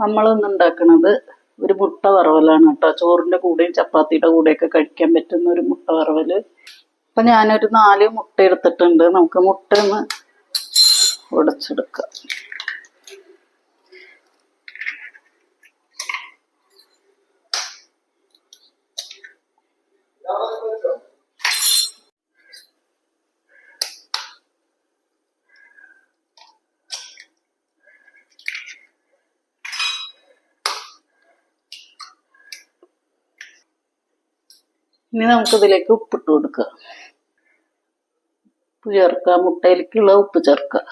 നമ്മൾ ഇന്ന് ഉണ്ടാക്കുന്നത് ഒരു മുട്ട വറവലാണ് കേട്ടോ. ചോറിന്റെ കൂടെയും ചപ്പാത്തിയുടെ കൂടെയൊക്കെ കഴിക്കാൻ പറ്റുന്ന ഒരു മുട്ട വറവൽ. അപ്പൊ ഞാനൊരു നാല് മുട്ട എടുത്തിട്ടുണ്ട്. നമുക്ക് മുട്ട ഒന്ന് ഉടച്ചെടുക്കാം. ഇനി നമുക്ക് ഇതിലേക്ക് ഉപ്പിട്ട് കൊടുക്കുക. ഉപ്പ് ചേർക്കുക. മുട്ടയിലേക്കുള്ള ഉപ്പ് ചേർക്കുക.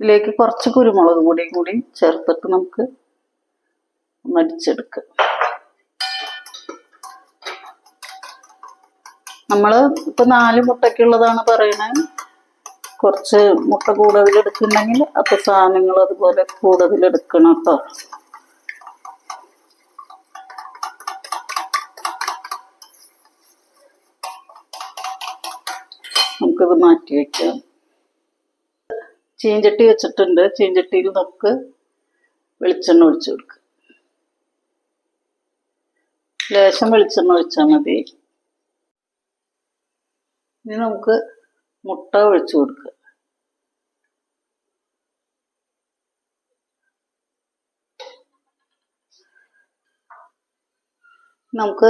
ഇതിലേക്ക് കുറച്ച് കുരുമുളക് പൊടിയും കൂടി ചേർത്തിട്ട് നമുക്ക് ഒന്ന് നമ്മൾ ഇപ്പം നാല് മുട്ടയ്ക്കുള്ളതാണ് പറയുന്നത് കുറച്ച് മുട്ട കൂടുതൽ എടുക്കുന്നുണ്ടെങ്കിൽ അപ്പോൾ സാധനങ്ങൾ അതുപോലെ കൂടുതൽ എടുക്കണം കേട്ടോ. നമുക്കിത് മാറ്റി വെക്കാം. ചീഞ്ചട്ടി വെച്ചിട്ടുണ്ട്. ചീഞ്ചട്ടിയിൽ നമുക്ക് വെളിച്ചെണ്ണ ഒഴിച്ചു കൊടുക്കുക ലേശം വെളിച്ചെണ്ണ ഒഴിച്ചാൽ മതി. ഇനി നമുക്ക് മുട്ട ഒഴിച്ചു കൊടുക്കുക നമുക്ക്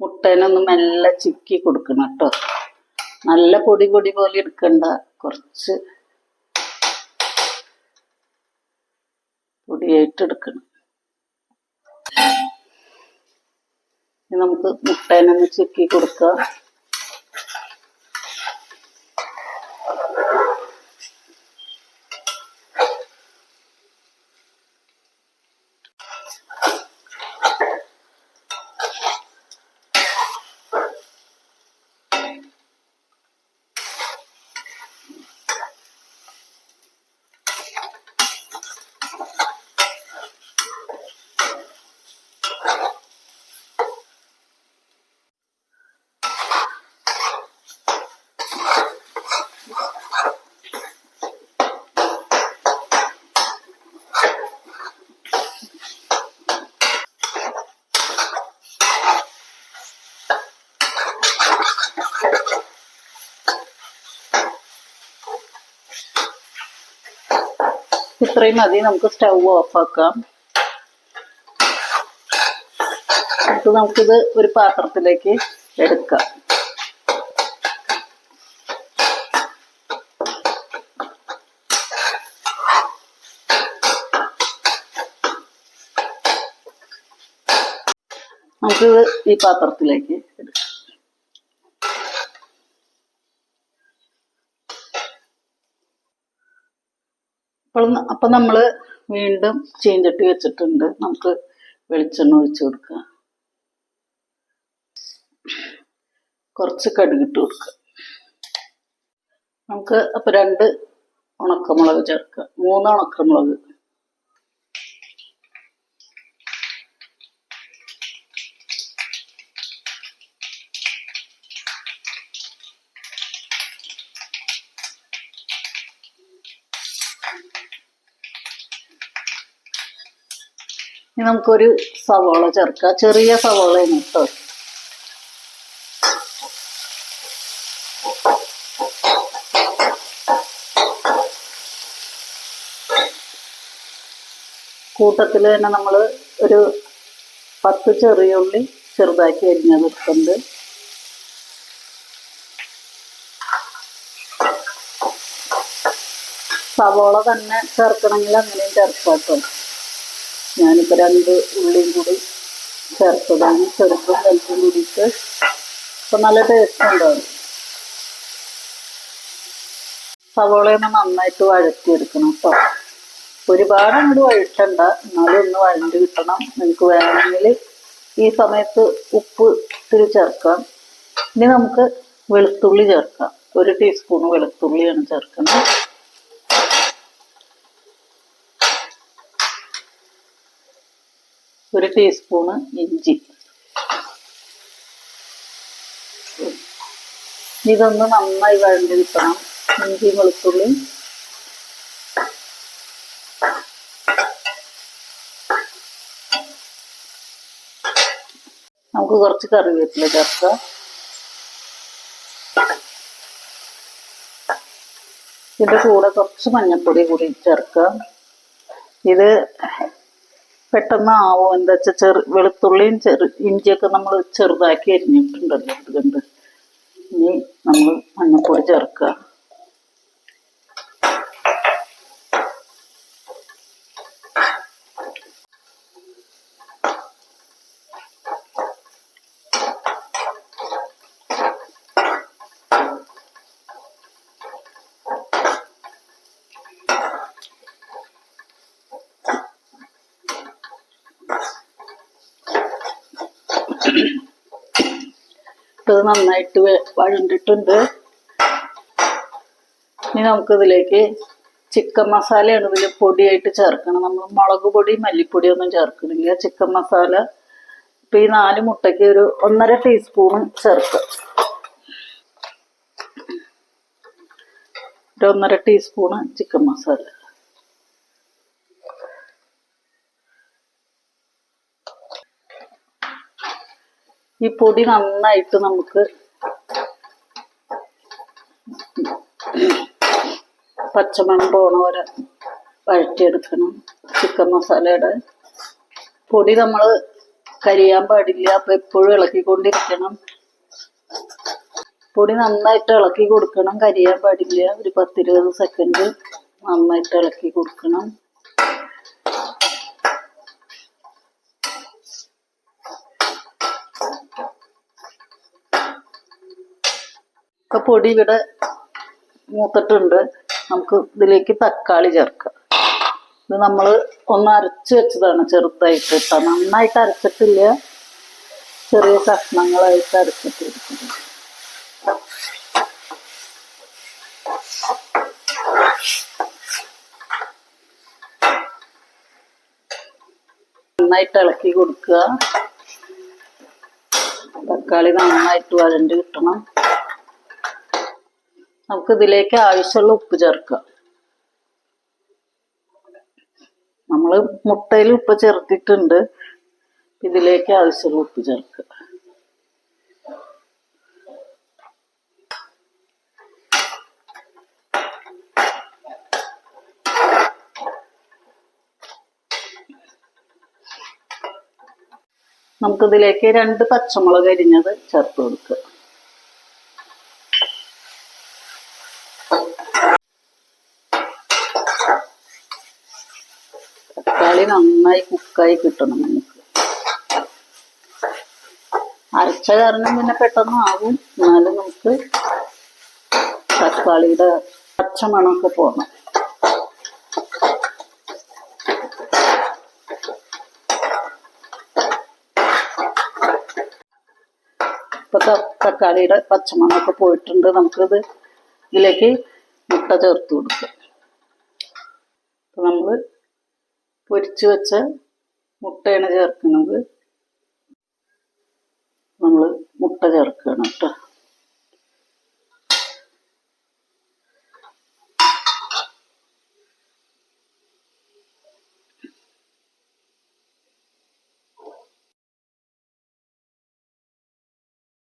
മുട്ടേനൊന്ന് മെല്ലെ ചിക്കി കൊടുക്കണം കേട്ടോ. നല്ല പൊടി പൊടി പോലെ എടുക്കണ്ട. കുറച്ച് പൊടിയായിട്ട് എടുക്കണം. ഇനി നമുക്ക് മുട്ടേനൊന്ന് ചെക്കി കൊടുക്കാം. ഇത്രയും മതി നമുക്ക് സ്റ്റൗ ആക്കാം. എന്നിട്ട് നമുക്കിത് ഒരു പാത്രത്തിലേക്ക് എടുക്കാം. നമുക്കിത് ഈ പാത്രത്തിലേക്ക് എടുക്കാം. അപ്പോൾ അപ്പം നമ്മൾ വീണ്ടും ചീഞ്ചട്ടി വെച്ചിട്ടുണ്ട്. നമുക്ക് വെളിച്ചെണ്ണ ഒഴിച്ച് കൊടുക്കുക. കുറച്ച് കടുകിട്ട് കൊടുക്കുക. നമുക്ക് അപ്പോൾ രണ്ട് ഉണക്കമുളക് ചേർക്കുക. മൂന്ന് ഉണക്കമുളക് നമുക്കൊരു സവോള ചേർക്കാം ചെറിയ സവോളയാണ് കേട്ടോ. കൂട്ടത്തിൽ തന്നെ നമ്മൾ ഒരു പത്ത് ചെറിയ ഉള്ളി ചെറുതാക്കി അരിഞ്ഞത് എടുക്കുന്നുണ്ട് സവോള തന്നെ ചേർക്കണമെങ്കിൽ അങ്ങനെയും ചേർക്കാം കേട്ടോ. ഞാനിപ്പോൾ രണ്ട് ഉള്ളിയും കൂടി ചേർത്തതാണ്. ചെറുപ്പം വലുതും കൂടിയിട്ട്. അപ്പം നല്ല ടേസ്റ്റ് ഉണ്ടാവും സവോളയൊന്ന് നന്നായിട്ട് വഴറ്റിയെടുക്കണം കേട്ടോ. ഒരുപാട് അങ്ങോട്ട് വഴറ്റണ്ട. എന്നാലും ഒന്ന് വഴണ്ടി കിട്ടണം. നിങ്ങൾക്ക് വേണമെങ്കിൽ ഈ സമയത്ത് ഉപ്പ് ഇത്തിരി ചേർക്കാം. ഇനി നമുക്ക് വെളുത്തുള്ളി ചേർക്കാം. ഒരു ടീസ്പൂൺ വെളുത്തുള്ളിയാണ് ചേർക്കുന്നത്. ഒരു ടീസ്പൂണ് ഇഞ്ചി. ഇതൊന്ന് നന്നായി വഴണ്ടി ഇഞ്ചി വെളുത്തുള്ളി. നമുക്ക് കുറച്ച് കറിവേപ്പില ചേർക്കാം ഇതിന്റെ കൂടെ കുറച്ച് മഞ്ഞൾപ്പൊടി കൂടി ചേർക്കുക. ഇത് പെട്ടെന്ന് ആവോ എന്താ വെച്ചാൽ ചെറു വെളുത്തുള്ളിയും ചെറു ഇഞ്ചിയൊക്കെ നമ്മൾ ചെറുതാക്കി അരിഞ്ഞിട്ടുണ്ടല്ലോ അതുകൊണ്ട് ഇനി നമ്മൾ മഞ്ഞൾപ്പൊടി ചേർക്കുക. ഇത് നന്നായിട്ട് വഴണ്ടിട്ടുണ്ട്. ഇനി നമുക്കിതിലേക്ക് ചിക്കൻ മസാലയാണ് ഇതിൽ പൊടിയായിട്ട് ചേർക്കണം. നമ്മൾ മുളക് പൊടി മല്ലിപ്പൊടി ഒന്നും ചേർക്കണില്ല ചിക്കൻ മസാല. ഇപ്പം ഈ നാല് മുട്ടയ്ക്ക് ഒരു ഒന്നര ടീസ്പൂൺ ചേർക്കുക. ഒരു ഒന്നര ടീസ്പൂണ് ചിക്കൻ മസാല. ഈ പൊടി നന്നായിട്ട് നമുക്ക് പച്ചമണം പോണ വരെ വഴറ്റിയെടുക്കണം. ചിക്കൻ മസാലയുടെ പൊടി നമ്മൾ കരിയാൻ പാടില്ല. അപ്പൊ എപ്പോഴും ഇളക്കിക്കൊണ്ടിരിക്കണം. പൊടി നന്നായിട്ട് ഇളക്കി കൊടുക്കണം. കരിയാൻ പാടില്ല. ഒരു പത്തിരുപത് സെക്കൻഡ് നന്നായിട്ട് ഇളക്കി കൊടുക്കണം. ഇപ്പൊ പൊടി ഇവിടെ മൂത്തിട്ടുണ്ട്. നമുക്ക് ഇതിലേക്ക് തക്കാളി ചേർക്കാം. ഇത് നമ്മൾ ഒന്ന് അരച്ച് വെച്ചതാണ് ചെറുതായിട്ട്. ഇട്ട നന്നായിട്ട് അരച്ചിട്ടില്ല. ചെറിയ കഷ്ണങ്ങളായിട്ട് അരച്ചിട്ട് നന്നായിട്ട് ഇളക്കി കൊടുക്കുക. തക്കാളി നന്നായിട്ട് വരണ്ട് കിട്ടണം. നമുക്ക് ഇതിലേക്ക് ആവശ്യമുള്ള ഉപ്പ് ചേർക്കുക. നമ്മൾ മുട്ടയിൽ ഉപ്പ് ചേർത്തിട്ടുണ്ട്. ഇതിലേക്ക് ആവശ്യമുള്ള ഉപ്പ് ചേർക്കുക. നമുക്കിതിലേക്ക് രണ്ട് പച്ചമുളക് അരിഞ്ഞത് ചേർത്ത് കൊടുക്കുക. തക്കാളി നന്നായി കുക്കായി കിട്ടണം നമുക്ക്. അരച്ച കാരണം പിന്നെ പെട്ടെന്ന് ആവും. എന്നാലും നമുക്ക് തക്കാളിയുടെ പച്ചമണമൊക്കെ പോകണം ഇപ്പൊ തക്കാളിയുടെ പച്ചമണമൊക്കെ പോയിട്ടുണ്ട്. നമുക്കിത് ഇതിലേക്ക് മുട്ട ചേർത്ത് കൊടുക്കാം. നമ്മൾ പൊരിച്ചു വെച്ച മുട്ടയാണ് ചേർക്കുന്നത്. നമ്മൾ മുട്ട ചേർക്കുകയാണ് കേട്ടോ.